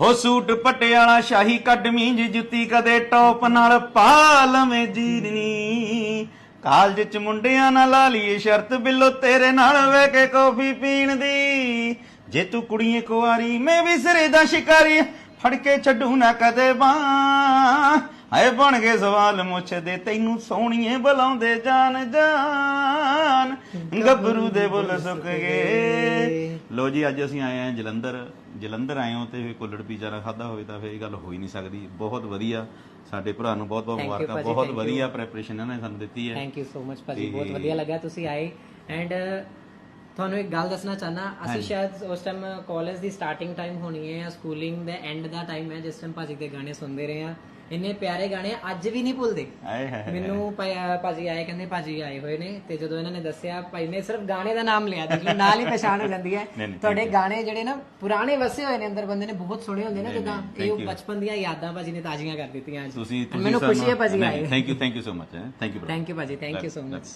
ਹੋ ਸੂਟ ਪਟਿਆਲਾ ਸ਼ਾਹੀ ਕੱਢ ਮੀਂਜ ਜੁੱਤੀ ਕਦੇ ਟੌਪ ਨਾਲ ਪਾ ਲਵੇਂ ਜੀਰਨੀ। ਕਾਲਜ ਚ ਮੁੰਡਿਆਂ ਨਾਲ ਲਾ ਲਈਏ ਸ਼ਰਤ, ਬਿੱਲੋ ਤੇਰੇ ਨਾਲ ਵੇ ਕੇ ਕੌਫੀ ਪੀਣ ਦੀ। ਜੇ ਤੂੰ ਕੁੜੀਏ ਕੁਆਰੀ, ਮੈਂ ਵੀ ਸਿਰੇ ਦਾ ਸ਼ਿਕਾਰੀ, ਫੜ ਕੇ ਛੱਡੂ ਨਾ ਕਦੇ ਬਾਂ ਆਏ ਬਣ ਗਏ ਸਵਾਲ ਮੁੱਛਦੇ ਤੈਨੂੰ ਸੋਹਣੀਏ ਬੁਲਾਉਂਦੇ ਜਾਨ ਜਾ ਗੱਭਰੂ ਦੇ ਬੁੱਲ ਸੁੱਕ ਗਏ। ਲੋ ਜੀ ਅੱਜ ਅਸੀਂ ਆਏ ਆਂ ਜਲੰਧਰ। ਜਲੰਧਰ ਆਏ ਹਾਂ ਤੇ ਫਿਰ ਕੁੱਲੜ ਪੀਜ਼ਾ ਨਾ ਖਾਦਾ ਹੋਵੇ ਤਾਂ ਫਿਰ ਇਹ ਗੱਲ ਹੋ ਹੀ ਨਹੀਂ ਸਕਦੀ। ਬਹੁਤ ਵਧੀਆ। ਸਾਡੇ ਭਰਾ ਨੂੰ ਬਹੁਤ ਬਹੁਤ ਮੁਬਾਰਕਾਂ। ਬਹੁਤ. ਵਧੀਆ ਪ੍ਰੈਪਰੇਸ਼ਨ ਇਹਨਾਂ ਨੇ ਸਾਨੂੰ ਦਿੱਤੀ ਹੈ। ਥੈਂਕ ਯੂ ਸੋ ਮਚ ਭਾਜੀ ਬਹੁਤ ਵਧੀਆ ਲੱਗਾ ਤੁਸੀਂ ਆਏ। ਐਂਡ ਤੁਹਾਨੂੰ ਇੱਕ ਗੱਲ ਦੱਸਣਾ ਚਾਹਨਾ ਅਸੀਂ। ਸ਼ਾਇਦ ਉਸ ਟਾਈਮ ਕਾਲਜ ਦੀ ਸਟਾਰਟਿੰਗ ਟਾਈਮ ਹੋਣੀ ਹੈ ਜਾਂ ਸਕੂਲਿੰਗ ਦੇ ਐਂਡ ਦਾ ਟਾਈਮ ਹੈ ਜਿਸ ਟਾਈਮ ਭਾਜੀ ਦੇ ਗਾਣੇ ਸੁਣਦੇ ਰਹੇ ਆ ਇੰਨੇ ਪਿਆਰੇ ਗਾਣੇ ਅੱਜ ਵੀ ਨਹੀਂ ਭੁੱਲਦੇ। ਮੈਨੂੰ ਭਾਜੀ ਆਏ ਕਹਿੰਦੇ ਭਾਜੀ ਆਏ ਹੋਏ ਨੇ ਤੇ ਜਦੋਂ ਇਹਨਾਂ ਨੇ ਦੱਸਿਆ ਭਾਈ ਨੇ ਸਿਰਫ ਗਾਣੇ ਦਾ ਨਾਮ ਲਿਆ ਦੇਖ ਲਓ ਨਾਲ ਹੀ ਪਛਾਣ ਹੋ ਜਾਂਦੀ ਹੈ। ਤੁਹਾਡੇ. ਗਾਣੇ ਜਿਹੜੇ ਨਾ ਪੁਰਾਣੇ ਵਸੇ ਹੋਏ ਨੇ ਅੰਦਰ ਬੰਦੇ ਨੇ ਬਹੁਤ ਸੁਣੇ ਹੁੰਦੇ ਨੇ ਜਿੱਦਾਂ ਇਹ. ਬਚਪਨ ਦੀਆਂ ਯਾਦਾਂ ਭਾਜੀ ਨੇ ਤਾਜ਼ੀਆਂ ਕਰ ਦਿੱਤੀਆਂ ਅੱਜ। ਮੈਨੂੰ ਖੁਸ਼ੀ ਹੈ ਭਾਜੀ ਆਏ thank you thank you so much thank you thank you ਭਾਜੀ ਥੈਂਕ ਯੂ ਸੋ ਮਚ